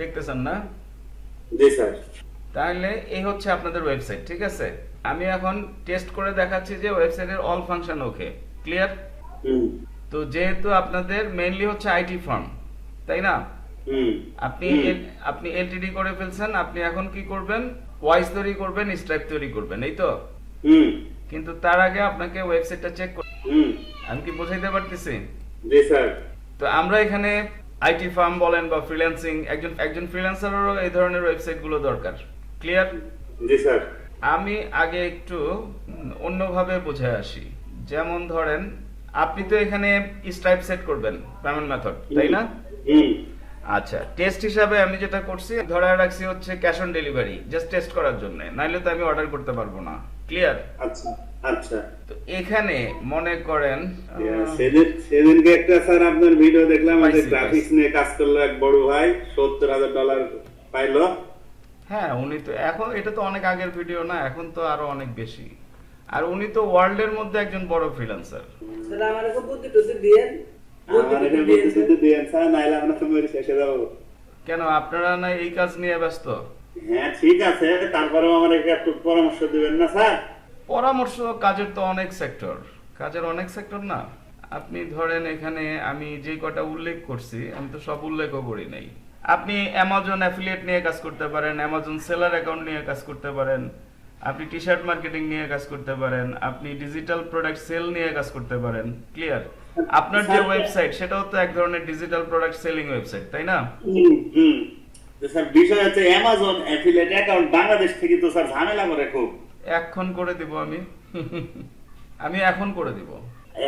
দেখতেছেন না? জি স্যার। তাহলে এই হচ্ছে আপনাদের ওয়েবসাইট ঠিক আছে? আমি এখন টেস্ট করে দেখাচ্ছি যে ওয়েবসাইটের অল ফাংশন ওকে ক্লিয়ার তো যেহেতু আপনাদের মেইনলি হচ্ছে আইটি ফার্ম তাই না? আপনি আপনি এলটিডি করে ফেলছেন আপনি এখন কি করবেন? ওয়াইস তৈরি করবেন স্ট্রাইপ তৈরি করবেন এই তো? কিন্তু তার আগে আপনাকে ওয়েবসাইটটা চেক হুম। আমি কি বোঝাইতে পারতেছি? জি স্যার। তো আমরা এখানে আইটি ফার্ম বলেন বা ফ্রিল্যান্সিং একজন একজন ফ্রিল্যান্সারেরও এই ধরনের ওয়েবসাইটগুলো দরকার। ক্লিয়ার জি স্যার। আমি আগে একটু অন্যভাবে বুঝে আসি। যেমন ধরেন আপনি তো এখানে স্ট্রাইপ সেট করবেন পেমেন্ট মেথড তাই না? আচ্ছা টেস্ট হিসাবে আমি যেটা করছি ধরে রাখছি হচ্ছে cash on delivery just test করার জন্য। নাইলে তো আমি অর্ডার করতে পারব না। ক্লিয়ার আচ্ছা। আচ্ছা। তো এখানে মনে করেন সেদিনকে একটা স্যার আপনার ভিডিও দেখলাম গ্রাফিক্স নিয়ে কাজ করল এক বড় ভাই সত্তর হাজার ডলার পাইলো। হ্যাঁ উনি তো এখন এটা তো অনেক আগের ভিডিও না এখন তো আরও অনেক বেশি। আর উনি তো ওয়ার্ল্ডের মধ্যে একজন বড় ফ্রিল্যান্সার স্যার আমার এখন বুদ্ধি টুদ্ধি দিয়েন কেন আপনারা না এই কাজ নিয়ে ব্যস্ত? হ্যাঁ ঠিক আছে তারপরেও আমার একটু পরামর্শ দিবেন না স্যার? পরামর্শ কাজের তো অনেক সেক্টর কাজের অনেক সেক্টর না। আপনি ধরেন এখানে আমি যে কটা উল্লেখ করছি আমি তো সব উল্লেখও করি নাই। আপনি অ্যামাজন অ্যাফিলিয়েট নিয়ে কাজ করতে পারেন অ্যামাজন সেলার অ্যাকাউন্ট নিয়ে কাজ করতে পারেন আপনি টি শার্ট মার্কেটিং নিয়ে কাজ করতে পারেন আপনি ডিজিটাল প্রোডাক্ট সেল নিয়ে কাজ করতে পারেন ক্লিয়ার আপনার যে ওয়েবসাইট সেটাও তো এক ধরনের ডিজিটাল প্রোডাক্ট সেলিং ওয়েবসাইট তাই না? স্যার বিষয় হচ্ছে অ্যামাজন অ্যাফিলিয়েট অ্যাকাউন্ট বাংলাদেশ থেকে তো স্যার ঝামেলা করে খুব। এখন করে দিব আমি। আমি এখন করে দিব।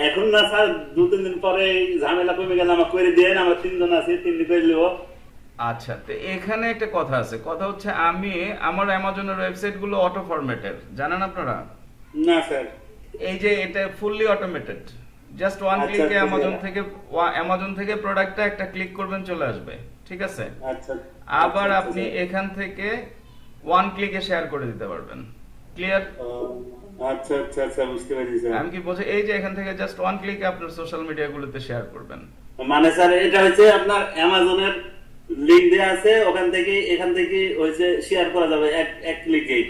এখন না স্যার দু তিন দিন পরে ঝামেলা কমে গেলে আমার করে দিয়ে আমরা তিনজন আছি তিন দিন করে নেব আচ্ছা তো এখানে একটা কথা আছে। কথা হচ্ছে আমি আমার অ্যামাজনের ওয়েবসাইটগুলো অটো ফরম্যাটের জানেন আপনারা? না স্যার। এই যে এটা ফুললি অটোমেটেড জাস্ট ওয়ান ক্লিকে অ্যামাজন। থেকে অ্যামাজন থেকে প্রোডাক্টটা একটা ক্লিক করবেন চলে আসবে। ঠিক আছে? আচ্ছা। আবার আচ্ছা, আপনি আচ্ছা, এখান থেকে ওয়ান ক্লিকে শেয়ার করে দিতে পারবেন। ক্লিয়ার আচ্ছা আচ্ছা আচ্ছা বুঝতে স্যার। আমি কি বলছি এই যে এখান থেকে জাস্ট ওয়ান ক্লিকে আপনার সোশ্যাল শেয়ার করবেন। মানে স্যার এটা হচ্ছে আপনার অ্যামাজনের লিংক দেওয়া আছে ওখান থেকে এখান থেকে হচ্ছে শেয়ার করা যাবে এক এক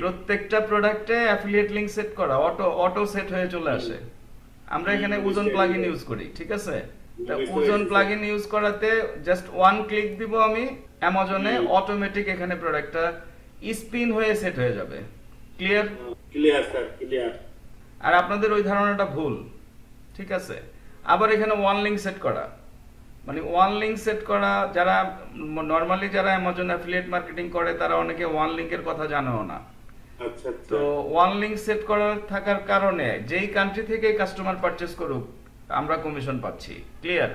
প্রত্যেকটা প্রোডাক্টে অ্যাফিলিয়েট লিংক সেট করা অটো অটো সেট হয়ে চলে আসে। আমরা এখানে ওজন প্লাগইন ইউজ করি ঠিক আছে? ওজন। প্লাগইন ইউজ করাতে জাস্ট ওয়ান ক্লিক দিব আমি অ্যামাজনে অটোমেটিক এখানে প্রোডাক্টটা স্পিন হয়ে সেট হয়ে যাবে। ক্লিয়ার ক্লিয়ার স্যার ক্লিয়ার আর আপনাদের ওই ধারণাটা ভুল ঠিক আছে? আবার এখানে ওয়ান লিঙ্ক সেট করা। মানে ওয়ান লিঙ্ক সেট করা যারা নর্মালি যারা অ্যামাজন অ্যাফিলিয়েট মার্কেটিং করে তারা অনেকে ওয়ান লিঙ্কের কথা জানেও না। আচ্ছা আচ্ছা। তো ওয়ান লিঙ্ক সেট করার থাকার কারণে যেই কান্ট্রি থেকে কাস্টমার পারচেস করুক আমরা কমিশন পাচ্ছি। ক্লিয়ার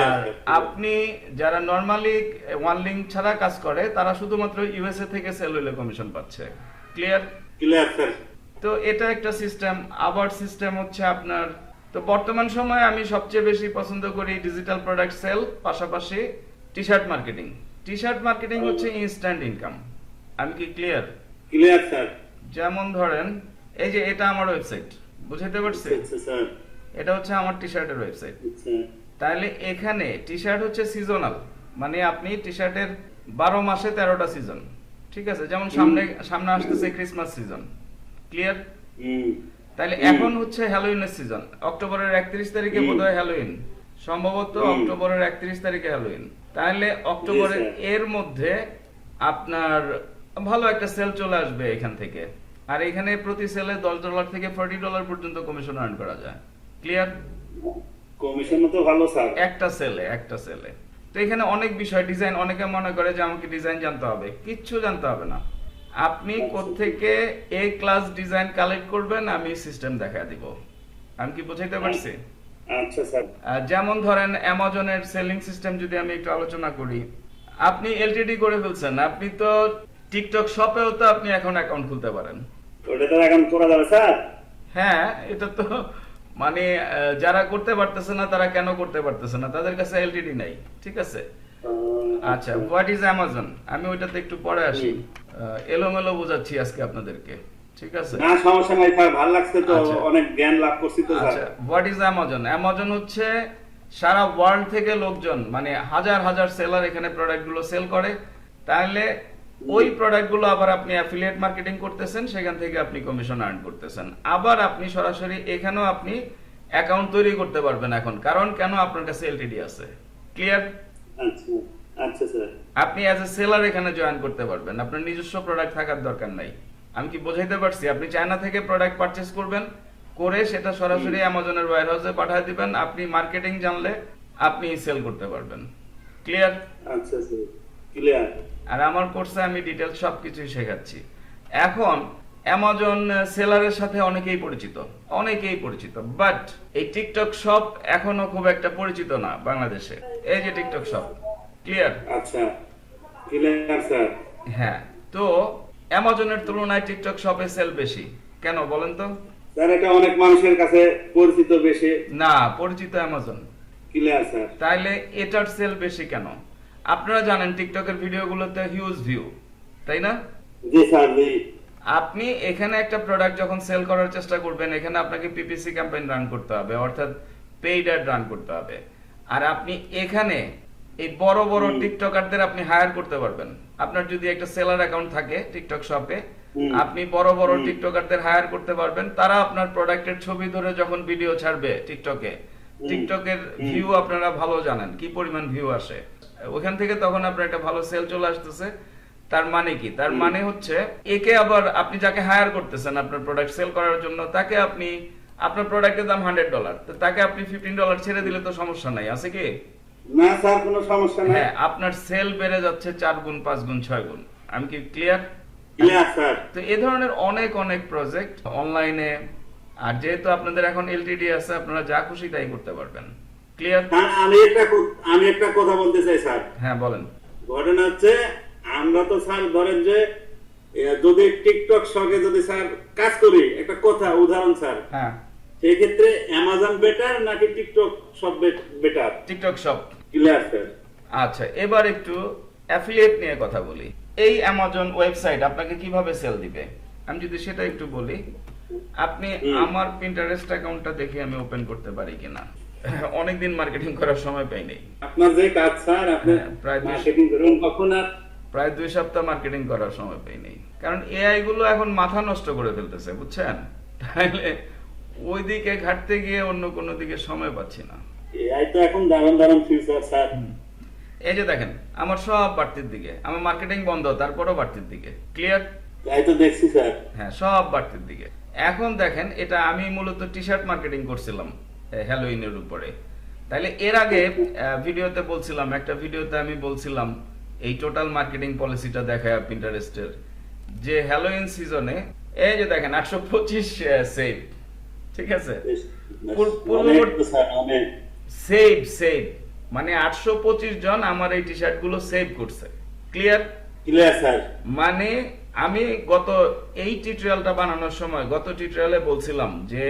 আর আপনি যারা নর্মালি ওয়ান লিঙ্ক ছাড়া কাজ করে তারা শুধুমাত্র ইউএসএ থেকে সেল হইলে কমিশন পাচ্ছে। ক্লিয়ার ক্লিয়ার স্যার তো এটা একটা সিস্টেম আবার সিস্টেম হচ্ছে আপনার তো বর্তমান সময়ে আমি সবচেয়ে বেশি পছন্দ করি ডিজিটাল প্রোডাক্ট সেল পাশাপাশি T shirt marketing T shirt marketing হচ্ছে ইনস্ট্যান্ট ইনকাম আমি কি ক্লিয়ার ক্লিয়ার স্যার যেমন ধরেন এই যে এটা আমার ওয়েবসাইট বুঝাইতে পারছি? স্যার এটা হচ্ছে আমার টি শার্টের ওয়েবসাইট তাহলে এখানে টি শার্ট হচ্ছে সিজনাল মানে আপনি টি শার্টের বারো মাসে তেরোটা সিজন ঠিক আছে? যেমন সামনে সামনে আসতেছে ক্রিসমাস সিজন ক্লিয়ার তাহলে এখন হচ্ছে হ্যালোইনের সিজন অক্টোবরের একত্রিশ তারিখে। বোধহয় হ্যালোইন সম্ভবত অক্টোবরের একত্রিশ তারিখে হ্যালোইন তাহলে অক্টোবরের এর মধ্যে আপনার ভালো একটা সেল চলে আসবে এখান থেকে। আর এখানে প্রতি সেলে দশ ডলার থেকে ফোর্টি ডলার পর্যন্ত কমিশন আর্ন করা যায়। ক্লিয়ার কমিশন তো ভালো স্যার। একটা সেলে একটা সেলে তো এখানে অনেক বিষয় ডিজাইন অনেকে মনে করে যে আমাকে ডিজাইন জানতে হবে। কিচ্ছু জানতে হবে না। আপনি কোত্থেকে এ ক্লাস ডিজাইন কালেক্ট করবেন আমি সিস্টেম দেখা দিব। আমি কি বুঝাইতে পারছি? আচ্ছা যেমন ধরেন অ্যামাজনের সেলিং সিস্টেম যদি আমি একটু আলোচনা করি আপনি এলটিডি করে ফেলছেন আপনি তো টিকটক শপেও তো আপনি এখন অ্যাকাউন্ট খুলতে পারেন। ওটা তো এখন করা যাবে স্যার। হ্যাঁ এটা তো মানে যারা করতে পারতেছে না তারা কেন করতে পারতেছে না? তাদের কাছে এলটিডি নাই ঠিক আছে? আচ্ছা হোয়াট ইজ অ্যামাজন আমি ওইটাতে একটু পরে আসি। এলোমেলো বোঝাচ্ছি আজকে আপনাদেরকে ঠিক আছে? না সমস্যা নাই স্যার ভালো লাগছে তো আচ্ছা। অনেক জ্ঞান লাভ করছি তো আচ্ছা হোয়াট ইজ অ্যামাজন অ্যামাজন হচ্ছে সারা ওয়ার্ল্ড থেকে লোকজন মানে হাজার হাজার সেলার এখানে প্রোডাক্টগুলো সেল করে। তাহলে ওই প্রোডাক্টগুলো আবার আপনি অ্যাফিলিয়েট মার্কেটিং করতেছেন সেখান থেকে আপনি কমিশন আর্ন করতেছেন। আবার আপনি সরাসরি এখানেও আপনি অ্যাকাউন্ট তৈরি করতে পারবেন এখন। কারণ কেন? আপনার কাছে এলটিডি আছে। ক্লিয়ার আচ্ছা আচ্ছা স্যার আপনি অ্যাজ এ সেলার এখানে জয়েন করতে পারবেন। আপনার নিজস্ব প্রোডাক্ট থাকার দরকার নাই। আমি কি বোঝাইতে পারছি? আপনি চায়না থেকে প্রোডাক্ট পারচেজ করবেন করে সেটা সরাসরি অ্যামাজনের ওয়্যার হাউসে পাঠিয়ে দিবেন। আপনি মার্কেটিং জানলে আপনি সেল করতে পারবেন। ক্লিয়ার আচ্ছা স্যার আর আমার কোর্সে আমি ডিটেলস সবকিছুই শেখাচ্ছি। এখন অ্যামাজন সেলারের সাথে অনেকেই পরিচিত অনেকেই পরিচিত বাট এই টিকটক শপ এখনও খুব একটা পরিচিত না বাংলাদেশে। এই যে টিকটক শপ ক্লিয়ার আচ্ছা ক্লিয়ার স্যার হ্যাঁ তো অ্যামাজনের তুলনায় টিকটক শপে সেল বেশি। কেন বলেন তো? স্যার এটা অনেক মানুষের কাছে পরিচিত বেশি। না পরিচিত অ্যামাজন ক্লিয়ার স্যার তাইলে এটার সেল বেশি কেন? আপনারা জানেন টিকটকের ভিডিওগুলোতে হিউজ ভিউ তাই না? জি স্যার জি। আপনি এখানে একটা প্রোডাক্ট যখন সেল করার চেষ্টা করবেন এখানে আপনাকে পিপিসি ক্যাম্পেইন রান করতে হবে অর্থাৎ পেইড অ্যাড রান করতে হবে। আর আপনি এখানে এই বড় বড় টিকটকারদের আপনি হায়ার করতে পারবেন। আপনার যদি একটা সেলার অ্যাকাউন্ট থাকে টিকটক শপে আপনি বড় বড়। টিকটকারদের হায়ার করতে পারবেন। তারা আপনার প্রোডাক্টের ছবি ধরে যখন ভিডিও ছাড়বে টিকটকে টিকটকের ভিউ আপনারা ভালো জানেন কি পরিমাণ ভিউ আসে। ওখান থেকে তখন আপনার একটা ভালো সেল চলে আসতেছে। তার মানে কি? তার মানে হচ্ছে একে আবার আপনি যাকে হায়ার করতেছেন আপনার প্রোডাক্ট সেল করার জন্য তাকে আপনি আপনার প্রোডাক্টের দাম হান্ড্রেড ডলার তো তাকে আপনি ফিফটিন ডলার ছেড়ে দিলে তো সমস্যা নাই আছে কি? না স্যার কোনো সমস্যা নাই। হ্যাঁ আপনার সেল বেড়ে যাচ্ছে চার গুণ পাঁচ গুণ ছয় গুণ। আমি কি ক্লিয়ার ক্লিয়ার স্যার। তো এই ধরনের অনেক অনেক প্রজেক্ট অনলাইনে আর যেহেতু আপনাদের এখন এলটিডি আছে আপনারা যা খুশি তাই করতে পারবেন। ক্লিয়ার আমি একটা আমি একটা কথা বলতে চাই স্যার। হ্যাঁ বলেন। ঘটনা হচ্ছে আমরা তো স্যার ধরেন যে যদি টিকটক শখে যদি স্যার কাজ করি একটা কথা উদাহরণ স্যার। হ্যাঁ। সেই ক্ষেত্রে অ্যামাজন বেটার নাকি TikTok better TikTok shop clear sir. আচ্ছা এবার একটু অ্যাফিলিয়েট নিয়ে কথা বলি। এই অ্যামাজন ওয়েবসাইট আপনাকে কীভাবে সেল দিবে? আমি যদি সেটা একটু বলি আপনি। আমার পিন্টারেস্ট অ্যাকাউন্টটা দেখে আমি ওপেন করতে পারি কিনা? অনেকদিন মার্কেটিং করার সময় পাইনি। আপনার যে কাজ স্যার আপনি হ্যাঁ, প্রায় দুই- মার্কেটিং করুন। কখন আর? প্রায় দুই সপ্তাহ মার্কেটিং করার সময় পাইনি। কারণ এআই গুলো এখন মাথা নষ্ট করে ফেলতেছে বুঝছেন? তাহলে ওইদিকে ঘাটতে গিয়ে অন্য কোনো দিকে সময় পাচ্ছি না। এআই তো এখন দারুণ দারুণ ফিউচার স্যার। এই যে দেখেন আমার সব বাড়তির দিকে। আমার মার্কেটিং বন্ধ তারপরও বাড়তির দিকে। ক্লিয়ার তাই তো দেখছি স্যার। হ্যাঁ সব বাড়তির দিকে। এখন দেখেন এটা আমি মূলত টি শার্ট মার্কেটিং করছিলাম। হ্যালোইনের উপরে। তাহলে এর আগে ভিডিওতে বলছিলাম একটা ভিডিওতে আমি বলছিলাম এই টোটাল মার্কেটিং পলিসিটা দেখায় পিন্টারেস্টের যে হ্যালোইন সিজনে এই যে দেখেন আটশো পঁচিশ সেভ ঠিক আছে? সেভ সেভ মানে আটশো পঁচিশ জন আমার এই টি শার্টগুলো সেভ করছে। Clear clear sir. মানে আমি গত এই টিউটোরিয়ালটা বানানোর সময় গত টিউটোরিয়ালে বলছিলাম যে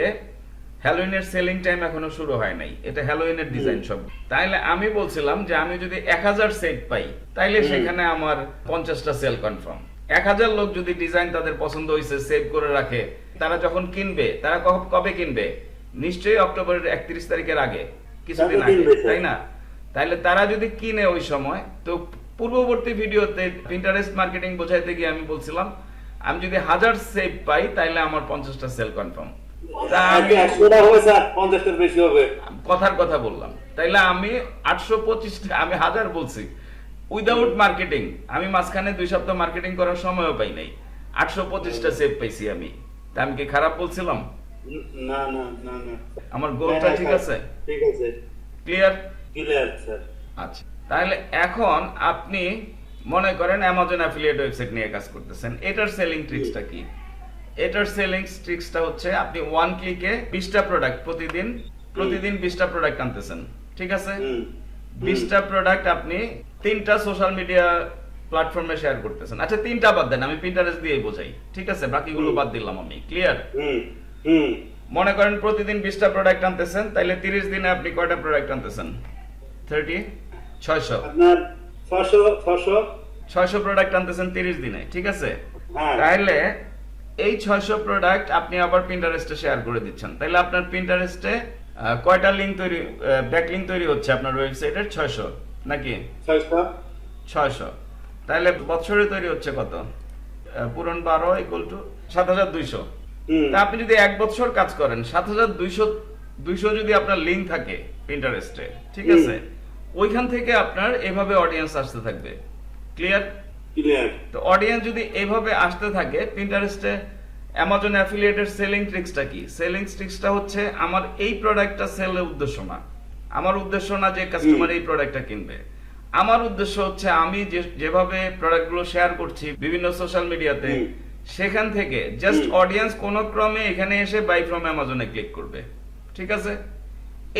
হ্যালোইনের সেলিং টাইম এখনও শুরু হয় নাই। এটা হ্যালোইনের ডিজাইন সব। তাইলে আমি বলছিলাম যে আমি যদি এক হাজার সেট পাই তাইলে সেখানে আমার পঞ্চাশটা সেল কনফার্ম এক হাজার লোক যদি ডিজাইন তাদের পছন্দ হয়েছে সেভ করে রাখে তারা যখন কিনবে তারা কবে কিনবে? নিশ্চয়ই অক্টোবরের একত্রিশ তারিখের আগে কিছুদিন আগে তাই না? তাইলে তারা যদি কিনে ওই সময় তো পূর্ববর্তী ভিডিওতে ইন্টারেস্ট মার্কেটিং বোঝাইতে গিয়ে আমি বলছিলাম আমি যদি হাজার সেভ পাই তাইলে আমার পঞ্চাশটা সেল কনফার্ম হবে। কথার কথা বললাম। তাইলে আমি আটশো পঁচিশটা আমি হাজার বলছি। উইদাউট মার্কেটিং আমি মাঝখানে দুই সপ্তাহ মার্কেটিং করার সময়ও পাই নাই। আটশো পঁচিশটা সেভ পাইছি আমি। তা আমি কি খারাপ বলছিলাম? না না না না। আমার গোলটা হ্যাঁ, ঠিক আছে? ঠিক আছে। Clear clear sir. আচ্ছা তাহলে এখন আপনি মনে করেন অ্যামাজন অ্যাফিলিয়েট ওয়েবসাইট নিয়ে কাজ করতেছেন। এটার সেলিং ট্রিক্সটা কি? এটার সেলিং ট্রিক্সটা হচ্ছে আপনি ওয়ান ক্লিকে বিশটা প্রোডাক্ট প্রতিদিন প্রতিদিন বিশটা প্রোডাক্ট আনতেছেন ঠিক আছে? বিশটা প্রোডাক্ট আপনি তিনটা সোশ্যাল মিডিয়া প্ল্যাটফর্মে শেয়ার করতেছেন। আচ্ছা তিনটা বাদ দেন আমি পিন্টারেস্ট দিয়েই বোঝাই ঠিক আছে? বাকিগুলো বাদ দিলাম আমি ক্লিয়ার মনে করেন প্রতিদিন বিশটা প্রোডাক্ট আনতেছেন তাইলে তিরিশ দিনে আপনি কয়টা প্রোডাক্ট আনতেছেন? থার্টি ছয়শো? ছয়শো প্রোডাক্ট আনতেছেন তিরিশ দিনে ঠিক আছে? হ্যাঁ। তাহলে এই ছয়শো প্রোডাক্ট আপনি আবার পিন্টারেস্টে শেয়ার করে দিচ্ছেন। তাহলে আপনার পিন্টারেস্টে কয়টা লিঙ্ক তৈরি ব্যাক লিঙ্ক তৈরি হচ্ছে আপনার ওয়েবসাইটের ছয়শো নাকি? ছয়শো। তাহলে বছরে তৈরি হচ্ছে কত? পূরণ বারো ইকুয়াল টু সাত হাজার দুইশো। তা আপনি যদি এক বছর কাজ করেন সাত হাজার দুইশো দুইশো যদি আপনার লিঙ্ক থাকে ইন্টারেস্টে ঠিক আছে? ওইখান থেকে আপনার এভাবে অডিয়েন্স আসতে থাকবে। ক্লিয়ার ক্লিয়ার তো অডিয়েন্স যদি এইভাবে আসতে থাকে পিন্টারেস্টে অ্যামাজন অ্যাফিলিয়েটের সেলিং ট্রিক্সটা কি? সেলিং ট্রিক্সটা হচ্ছে আমার এই প্রোডাক্টটা সেলের উদ্দেশ্য না। আমার উদ্দেশ্য না যে কাস্টমার এই প্রোডাক্টটা কিনবে। আমার উদ্দেশ্য হচ্ছে আমি যেভাবে প্রোডাক্টগুলো শেয়ার করছি বিভিন্ন সোশ্যাল মিডিয়াতে সেখান থেকে জাস্ট অডিয়েন্স কোন ক্রমে এখানে এসে বাই ফ্রম অ্যামাজনে ক্লিক করবে। ঠিক আছে?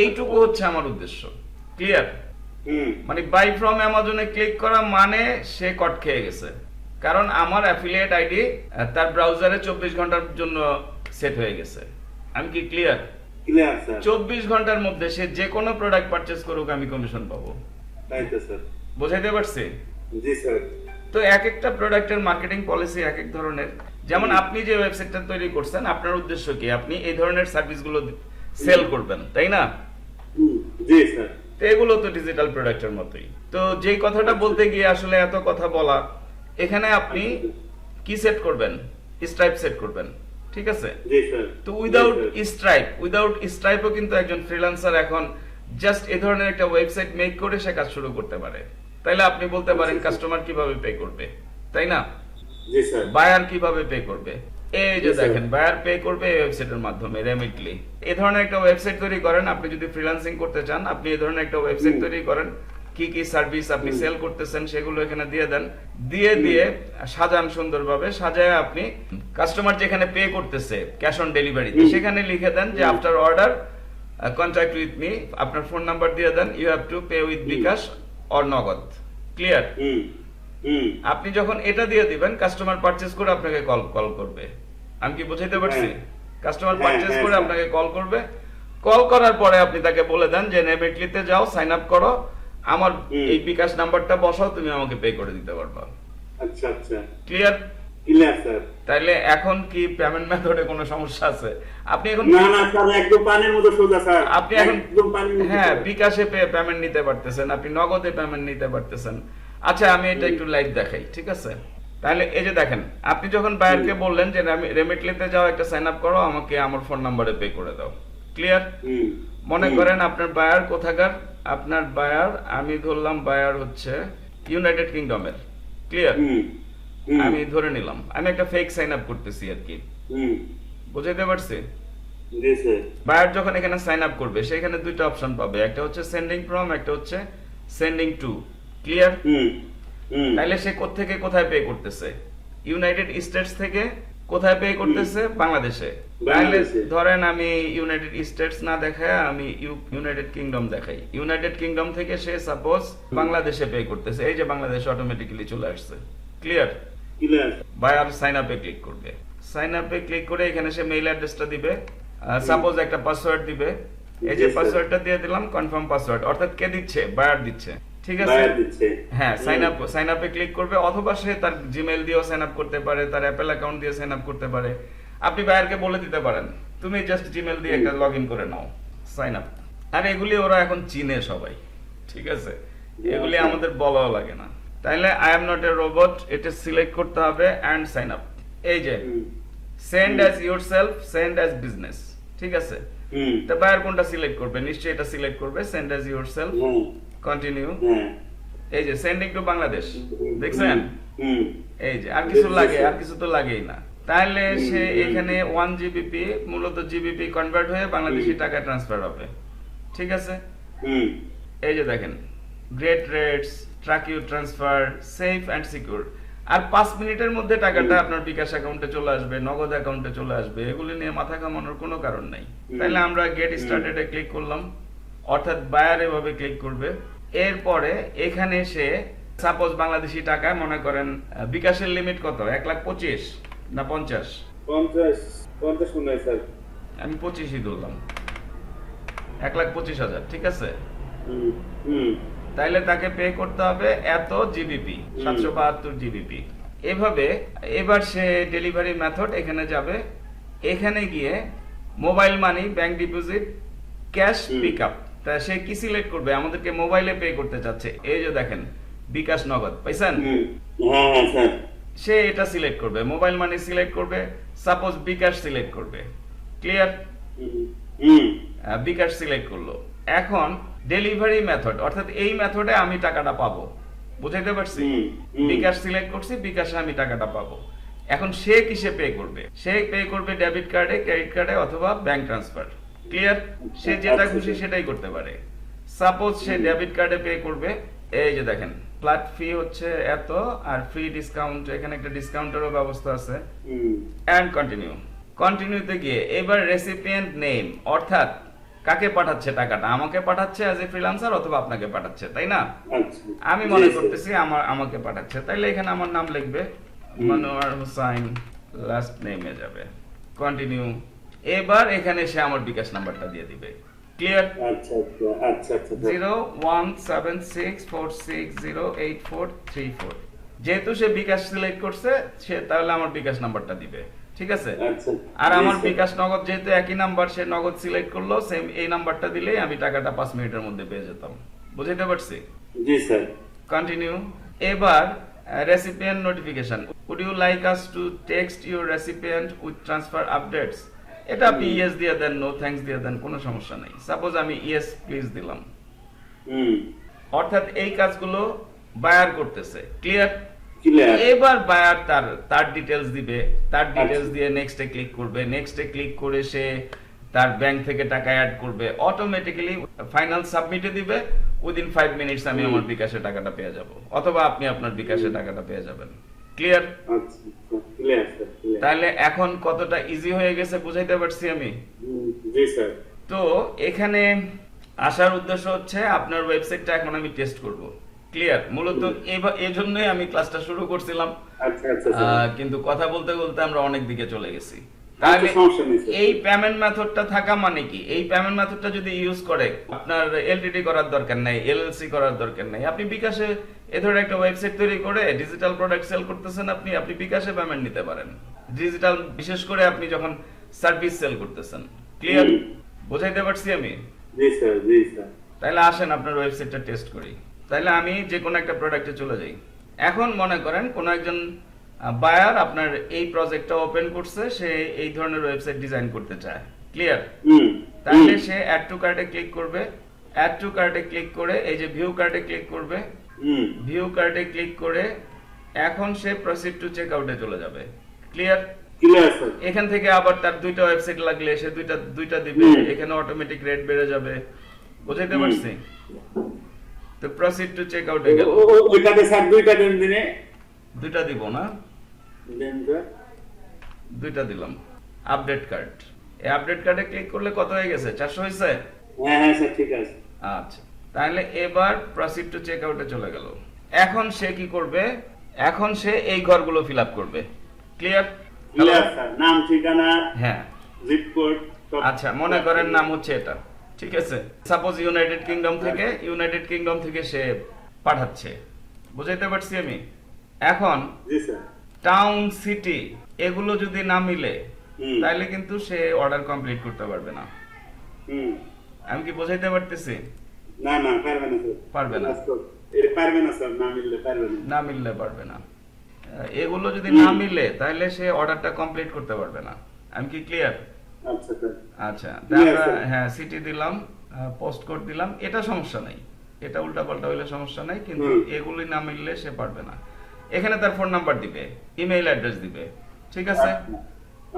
এইটুকু হচ্ছে আমার উদ্দেশ্য। ক্লিয়ার মানে বাই ফ্রম অ্যামাজনে ক্লিক করা মানে সে কট খেয়ে গেছে। কারণ আমার অ্যাফিলিয়েট আইডি তার ব্রাউজারে চব্বিশ ঘণ্টার জন্য সেট হয়ে গেছে। আমি কি ক্লিয়ার চব্বিশ ঘণ্টার মধ্যে সে যে কোনো প্রোডাক্ট পারচেস করুক আমি কমিশন পাবো। তাই তো স্যার বোঝাইতে পারছি? জি স্যার তো এক একটা প্রোডাক্টের মার্কেটিং পলিসি এক এক ধরনের। যেমন আপনি যে ওয়েবসাইটটা তৈরি করছেন আপনার উদ্দেশ্য কি? আপনি এই ধরনের সার্ভিসগুলো সেল করবেন তাই না? জি স্যার এগুলো তো ডিজিটাল প্রোডাক্টের মতোই। তো যেই কথাটা বলতে গিয়ে আসলে এত কথা বলা এখানে আপনি কি সেট করবেন? স্ট্রাইপ সেট করবেন ঠিক আছে? তো উইদাউট স্ট্রাইপ উইদাউট স্ট্রাইপও কিন্তু একজন ফ্রিল্যান্সার এখন জাস্ট এ ধরনের একটা ওয়েবসাইট মেক করে সে কাজ শুরু করতে পারে। তাইলে আপনি বলতে পারেন কাস্টমার কীভাবে পে করবে তাই না? বায়ার কীভাবে পে করবে? এই যে. দেখেন বায়ার পে করবে এই ওয়েবসাইটের মাধ্যমে রেমিটলি এই ধরনের একটা ওয়েবসাইট তৈরি করেন আপনি যদি ফ্রিল্যান্সিং করতে চান আপনি এই ধরনের একটা ওয়েবসাইট তৈরি করেন কি কি সার্ভিস আপনি সেল করতেছেন সেগুলো এখানে দিয়ে দেন। দিয়ে দিয়ে সাজান সুন্দরভাবে সাজায় আপনি কাস্টমার যেখানে পে করতেছে ক্যাশ অন ডেলিভারিতে হুম। সেখানে লিখে দেন যে after order contact with me আপনার ফোন নাম্বার দিয়ে দেন you have to pay with bKash or Nagad. Clear আপনি যখন এটা দিয়ে দিবেন কাস্টমার পারচেজ করে আপনাকে কল কল করবে। আমি কি বুঝাইতে পারছি? হ্যাঁ। কাস্টমার হ্যাঁ, পারচেজ হ্যাঁ, করে আপনাকে কল করবে। কল করার পরে আপনি তাকে বলে দেন যে নেমেটলিতে যাও সাইন আপ করো। আমার এই বিকাশ নাম্বারটা বসাও তুমি আমাকে পে করে দিতে পারবা। আচ্ছা আচ্ছা। ক্লিয়ার ক্লিয়ার স্যার তাইলে এখন কি পেমেন্ট মেথডে কোনো সমস্যা আছে? আপনি এখন না না স্যার একদম পানির মতো সোজা স্যার আপনি এখন একদম পানির মতো হ্যাঁ। বিকাশে পেমেন্ট নিতে পারতেছেন। আপনি নগদে পেমেন্ট নিতে পারতেছেন। আচ্ছা আমি এটা একটু লাইভ দেখাই ঠিক আছে? তাহলে এই যে দেখেন আপনি যখন বায়ারকে বললেন যে রেমিটলিতে যাও একটা সাইন আপ করো আমাকে আমার ফোন নাম্বারে পে করে দাও। ক্লিয়ার মনে করেন আপনার বায়ার কোথাকার? আপনার বায়ার আমি ধরলাম বায়ার হচ্ছে ইউনাইটেড কিংডমের ক্লিয়ার আমি ধরে নিলাম। আমি একটা ফেক সাইন আপ করতেছি আর কি। হুম। বুঝাইতে পারছি? বায়ার যখন এখানে সাইন আপ করবে সেখানে দুইটা অপশন পাবে। একটা হচ্ছে সেন্ডিং ফ্রম একটা হচ্ছে সেন্ডিং টু ক্লিয়ার তাইলে সে থেকে কোথায় পে করতেছে? ইউনাইটেড স্টেটস থেকে কোথায় পে করতেছে? বাংলাদেশে। তাহলে ধরেন আমি ইউনাইটেড স্টেটস না দেখায় আমি ইউনাইটেড কিংডম দেখাই। ইউনাইটেড কিংডম থেকে সে সাপোজ বাংলাদেশে পে করতেছে। এই যে বাংলাদেশে অটোমেটিক্যালি চলে আসছে। ক্লিয়ার ক্লিয়ার বায়ার সাইন আপে ক্লিক করবে। সাইন আপে ক্লিক করে এখানে সে মেইল অ্যাড্রেসটা দিবে। সাপোজ একটা পাসওয়ার্ড দিবে। এই যে পাসওয়ার্ডটা দিয়ে দিলাম কনফার্ম পাসওয়ার্ড অর্থাৎ কে দিচ্ছে? বায়ার দিচ্ছে। ঠিক আছে? হ্যাঁ সাইন আপ সাইন আপে ক্লিক করবে অথবা সে তার জিমেইল দিয়েও সাইন আপ করতে পারে তার অ্যাপেল অ্যাকাউন্ট দিয়ে সাইন আপ করতে পারে। আপনি বায়ারকে বলে দিতে পারেন। তুমি জাস্ট জিমেইল দিয়ে একটা লগ ইন করে নাও সাইন আপ আর এগুলি ওরা এখন চিনে সবাই ঠিক আছে? এগুলি। আমাদের বলাও লাগে না। তাইলে I am not a robot এটা সিলেক্ট করতে হবে অ্যান্ড সাইন আপ এই যে send as yourself send as business ঠিক আছে? তা বায়ার কোনটা সিলেক্ট করবে? নিশ্চয়ই এটা সিলেক্ট করবে send as your self continue হ্যাঁ। এই যে সেন্ডিং টু বাংলাদেশ দেখছেন? এই যে আর কিছু লাগে আর কিছু তো লাগেই না। তাহলে সে এখানে ওয়ান জিবিপি মূলত জিবিপি কনভার্ট হয়ে বাংলাদেশি টাকা ট্রান্সফার হবে। ঠিক আছে? এই যে দেখেন great rates track you transfer safe and secure আর পাঁচ মিনিটের মধ্যে টাকাটা আপনার বিকাশ অ্যাকাউন্টে চলে আসবে নগদ অ্যাকাউন্টে চলে আসবে এগুলি নিয়ে মাথা কামানোর কোনো কারণ নাই। তাহলে আমরা গেট স্টার্টেড এ ক্লিক করলাম। অর্থাৎ বায়ার এভাবে ক্লিক করবে। এরপরে এখানে সে সাপোজ বাংলাদেশি টাকায় মনে করেন বিকাশের লিমিট কত? এক লাখ পঁচিশ না পঞ্চাশ? পঞ্চাশ পঞ্চাশ মনে হয় স্যার। আমি পঁচিশই ধরলাম। এক লাখ পঁচিশ হাজার ঠিক আছে? তাইলে তাকে পে করতে হবে এত জিবিপি সাতশো বাহাত্তর জিবিপি এভাবে এবার সে ডেলিভারি মেথড এখানে যাবে। এখানে গিয়ে mobile money bank deposit cash pick up তা সে কি সিলেক্ট করবে? আমাদেরকে মোবাইলে পে করতে চাচ্ছে। এই যে দেখেন বিকাশ নগদ পাইছেন? হ্যাঁ হ্যাঁ সে এটা সিলেক্ট করবে। মোবাইল মানি সিলেক্ট করবে। সাপোজ বিকাশ সিলেক্ট করবে। ক্লিয়ার? বিকাশ সিলেক্ট করল। এখন ডেলিভারি মেথড অর্থাৎ এই মেথডে আমি টাকাটা পাবো। বুঝাইতে পারছি। বিকাশ সিলেক্ট করছি বিকাশে আমি টাকাটা পাবো। এখন সে কিসে পে করবে? সে পে করবে ডেবিট কার্ডে ক্রেডিট কার্ডে অথবা ব্যাংক ট্রান্সফার। ক্লিয়ার সে যেটা খুশি। সেটাই করতে পারে। সাপোজ সে ডেবিট কার্ডে পে করবে এই যে দেখেন ফ্ল্যাট ফি হচ্ছে এত আর ফ্রি ডিসকাউন্ট এখানে একটা ডিসকাউন্টেরও ব্যবস্থা আছে। অ্যান্ড কন্টিনিউ কন্টিনিউতে গিয়ে এবার রেসিপিয়েন্ট নেম অর্থাৎ কাকে পাঠাচ্ছে টাকাটা? আমাকে পাঠাচ্ছে অ্যাজ এ ফ্রিল্যান্সার অথবা আপনাকে পাঠাচ্ছে তাই না? আমি মনে করতেছি আমার আমাকে পাঠাচ্ছে। তাইলে এখানে আমার নাম লিখবে মনোয়ার হুসাইন লাস্ট নেমে যাবে। কন্টিনিউ এবার এখানে সে আমার বিকাশ নাম্বারটা দিয়ে দিবে। ক্লিয়ার আচ্ছা আচ্ছা আচ্ছা sir. Zero one seven six four six zero eight four three four. যেহেতু সে বিকাশ সিলেক্ট করছে সে তাহলে আমার বিকাশ নাম্বারটা দিবে। ঠিক আছে? আর আমার বিকাশ নগদ যেহেতু একই নাম্বার সে নগদ সিলেক্ট করল সেম এই নাম্বারটা দিলেই আমি টাকাটা পাঁচ মিনিটের মধ্যে পেয়ে যেতাম। বুঝতে পারছি? জি স্যার। কন্টিনিউ এবার recipient notification would you like us to text your recipient with transfer updates এটা আপনি ইয়েস দিয়ে দেন নো থ্যাঙ্কস দিয়ে দেন কোনো সমস্যা নেই। সাপোজ আমি ইয়েস প্লিজ দিলাম। হুম। অর্থাৎ এই কাজগুলো বায়ার করতেছে। ক্লিয়ার ক্লিয়ার এবার বায়ার তার তার ডিটেলস দিবে। তার ডিটেলস আচ্ছা। দিয়ে নেক্সটে ক্লিক করবে। নেক্সটে ক্লিক করে সে তার ব্যাংক থেকে টাকা অ্যাড করবে। অটোমেটিক্যালি ফাইনাল সাবমিটে দিবে। উইদিন ফাইভ মিনিটস আমি আমার বিকাশে টাকাটা পেয়ে যাব। অথবা আপনি আপনার বিকাশে টাকাটা পেয়ে যাবেন। ক্লিয়ার আচ্ছা ক্লিয়ার ক্লিয়ার তাহলে এখন কতটা ইজি হয়ে গেছে বুঝাইতে পারছি আমি? জি স্যার। তো এখানে আসার উদ্দেশ্য হচ্ছে আপনার ওয়েবসাইটটা এখন আমি টেস্ট করব। ক্লিয়ার মূলত এজন্যই আমি ক্লাসটা শুরু করছিলাম। আচ্ছা আচ্ছা কিন্তু কথা বলতে বলতে আমরা অনেক দিকে চলে গেছি। তাহলে। এই পেমেন্ট মেথডটা থাকা মানে কি? এই পেমেন্ট মেথডটা যদি ইউজ করে আপনার এলটিডি করার দরকার নাই এলএলসি করার দরকার নাই। আপনি বিকাশে এ ধরনের একটা ওয়েবসাইট তৈরি করে ডিজিটাল প্রোডাক্ট সেল করতেছেন আপনি আপনি বিকাশে পেমেন্ট নিতে পারেন। ডিজিটাল বিশেষ করে আপনি যখন সার্ভিস সেল করতেছেন। ক্লিয়ার। বোঝাইতে পারছি আমি? জি স্যার জি স্যার। তাহলে আসেন আপনার ওয়েবসাইটটা টেস্ট করি। তাহলে আমি যে কোনো একটা প্রোডাক্টে চলে যাই। এখন মনে করেন কোনো একজন বায়ার আপনার এই প্রজেক্টটা ওপেন করছে সে এই ধরনের ওয়েবসাইট ডিজাইন করতে চায়। ক্লিয়ার হুম তাহলে সে অ্যাড টু কার্ডে ক্লিক করবে। অ্যাড টু কার্ডে ক্লিক করে এই যে ভিউ কার্ডে ক্লিক করবে। ভিউ কার্ডে ক্লিক করে এখন সে প্রসিড টু চেক আউটে চলে যাবে। ক্লিয়ার ক্লিয়ার স্যার এখান থেকে আবার তার দুইটা ওয়েবসাইট লাগলে সে দুইটা দুইটা দিবে এখানে অটোমেটিক রেট বেড়ে যাবে। বুঝাইতে পারছি? তো প্রসিড টু চেক আউটে ও- ওইটাতে স্যার দুইটা দেন দিনে। দুইটা দিব না? দেন দুইটা দিলাম। আপডেট কার্ড এই আপডেট কার্ডে ক্লিক করলে কত হয়ে গেছে? চারশো হয়েছে? হ্যাঁ হ্যাঁ স্যার ঠিক আছে। আচ্ছা। তাহলে এবার প্রসিড টু চেক আউটে চলে গেল। এখন সে কি করবে? এখন সে এই ঘরগুলো ফিল আপ করবে। ক্লিয়ার ক্লিয়ার স্যার নাম ঠিকানা হ্যাঁ। জিপ কোড আচ্ছা মনে করেন নাম হচ্ছে এটা। ঠিক আছে? সাপোজ ইউনাইটেড কিংডম থেকে ইউনাইটেড কিংডম থেকে সে পাঠাচ্ছে। বুঝাইতে পারছি আমি? এখন টাউন সিটি এগুলো যদি না মিলে তাহলে কিন্তু সে অর্ডার কমপ্লিট করতে পারবে না। হুম। আমি কি বোঝাইতে পারতেছি? না না পারবে না পারবে না। পারবে না স্যার না মিললে পারবে না। না মিললে পারবে না। এগুলো যদি না মিলে তাহলে সে অর্ডারটা কমপ্লিট করতে পারবে না। আমি কি ক্লিয়ার আচ্ছা স্যার আচ্ছা. হ্যাঁ সিটি দিলাম পোস্ট কোড দিলাম এটা সমস্যা নাই। এটা উল্টা পাল্টা হইলে সমস্যা নাই কিন্তু এগুলি না মিললে সে পারবে না। এখানে তার ফোন নাম্বার দিবে ইমেইল অ্যাড্রেস দিবে ঠিক আছে?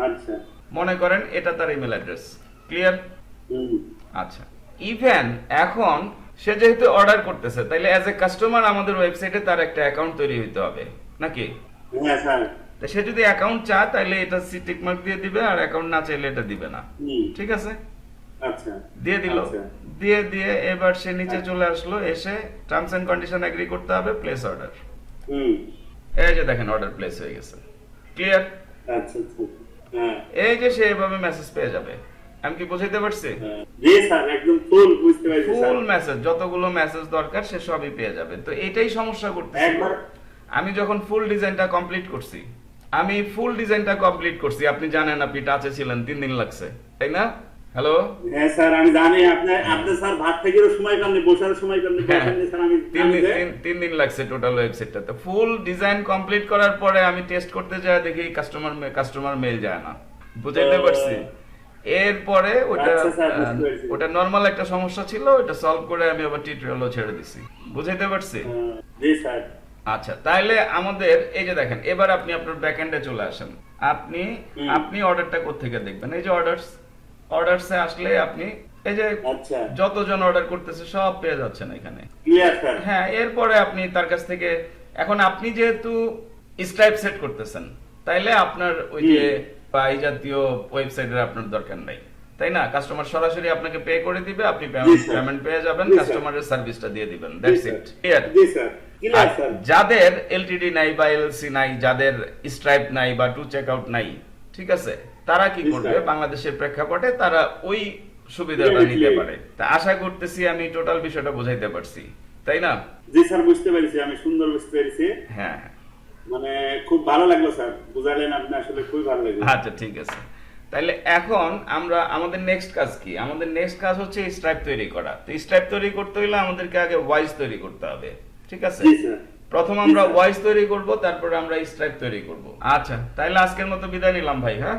আচ্ছা মনে করেন এটা তার ইমেল অ্যাড্রেস ক্লিয়ার আচ্ছা ইভেন এখন সে যেহেতু অর্ডার করতেছে তাইলে অ্যাজ এ কাস্টমার আমাদের ওয়েবসাইটে তার একটা অ্যাকাউন্ট তৈরি হইতে হবে। নাকি? হ্যাঁ স্যার। সে যদি অ্যাকাউন্ট চায় তাহলে এটা সি টিক মার্ক দিয়ে দিবে আর অ্যাকাউন্ট না চাইলে এটা দিবে না। ঠিক আছে? আচ্ছা। দিয়ে দিল। আচ্ছা। দিয়ে দিয়ে এবার সে নিচে চলে আসলো এসে টার্মস এন্ড কন্ডিশন এগ্রি করতে হবে প্লেস অর্ডার হুম। এই যে দেখেন অর্ডার প্লেস হয়ে গেছে। ক্লিয়ার আচ্ছা আচ্ছা। হ্যাঁ। এই যে সে এভাবে মেসেজ পেয়ে যাবে। আমি কি বুঝাইতে পারছি? হ্যাঁ। জি স্যার একদম ফুল বুঝতে পারছি ফুল মেসেজ যতগুলো মেসেজ দরকার সে সবই পেয়ে যাবে। তো এটাই সমস্যা করতেছিল একবার আমি যখন ফুল ডিজাইনটা কমপ্লিট করছি আমি ফুল ডিজাইনটা কমপ্লিট করছি আপনি জানেন আপনি টাচে ছিলেন তিন দিন লাগছে তাই না? হ্যালো হ্যাঁ স্যার আমি জানি আপনি আপনি স্যার ভাত থেকে সময় পাননি বসার সময় পাননি স্যার আমি তিন দিন তিন- দিন লাগছে টোটাল ওয়েবসাইটটা তো ফুল ডিজাইন কমপ্লিট করার পরে আমি টেস্ট করতে যাই দেখি কাস্টমার কাস্টমার মেল যায় না। বুঝাইতে পারছি? এরপরে ওটা আচ্ছা। ওটা নর্মাল একটা সমস্যা ছিল ওটা সলভ করে আমি আবার টিউটোরিয়ালও ছেড়ে দিছি। বুঝাইতে পারছি? হ্যাঁ, জি স্যার। আচ্ছা তাহলে আমাদের এই যে দেখেন এবার আপনি আপনার ব্যাকএন্ডে চলে আসেন। আপনি আপনি অর্ডারটা কোত্থেকে দেখবেন? এই যে অর্ডারস অর্ডারসে আসলে আপনি এই যে আচ্ছা। যতজন অর্ডার করতেছে সব পেয়ে যাচ্ছেন এখানে। হ্যাঁ এরপরে আপনি তার কাছ থেকে এখন আপনি যেহেতু স্ট্রাইপ সেট করতেছেন তাইলে আপনার ওই যে বা এই জাতীয় ওয়েবসাইটের আপনার দরকার নাই। তাই না? কাস্টমার সরাসরি আপনাকে পে করে দিবে আপনি পেমেন্ট পেয়ে যাবেন। কাস্টমারের সার্ভিসটা দিয়ে দিবেন। দ্যাটস। ইট ক্লিয়ার যাদের এলটিডি নাই বা এলসি নাই যাদের স্ট্রাইপ নাই বা টু চেক আউট নাই ঠিক আছে তারা কি করবে? বাংলাদেশের প্রেক্ষাপটে তারা ওই সুবিধাটা নিতে পারে। তা আশা করতেছি আমি টোটাল বিষয়টা বোঝাইতে পারছি তাই না? জি স্যার বুঝতে পেরেছি আমি সুন্দর বুঝতে পেরেছি। হ্যাঁ। মানে খুব ভালো লাগল স্যার বুঝালেন আপনি আসলে খুবই ভালো লাগল। আচ্ছা ঠিক আছে। তাহলে এখন আমরা আমাদের নেক্সট কাজ কি? আমাদের নেক্সট কাজ হচ্ছে স্ট্রাইপ তৈরি করা। তো স্ট্রাইপ তৈরি করতে হলে আমাদেরকে আগে ভয়েস তৈরি করতে হবে। ঠিক আছে? প্রথম আমরা ভয়েস তৈরি করব তারপরে আমরা স্ট্রাইপ তৈরি করব। আচ্ছা। তাহলে আজকের মতো বিদায় নিলাম ভাই হ্যাঁ?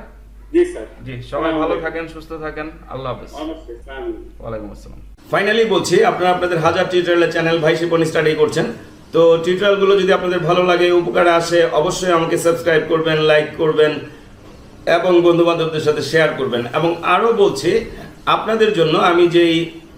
জি স্যার। জি সবাই ভালো থাকেন সুস্থ থাকেন আল্লাহ হাফেজ। ওয়ালাইকুম আসসালাম। ফাইনালি বলছি আপনারা আপনাদের হাজার টিউটোরিয়ালের চ্যানেল ভাই শিপন স্টাডি করছেন। তো টিউটোরিয়ালগুলো যদি আপনাদের ভালো লাগে উপকারে আসে অবশ্যই আমাকে সাবস্ক্রাইব করবেন লাইক করবেন এবং বন্ধু বান্ধবদের সাথে শেয়ার করবেন। এবং আরও বলছি আপনাদের জন্য আমি যেই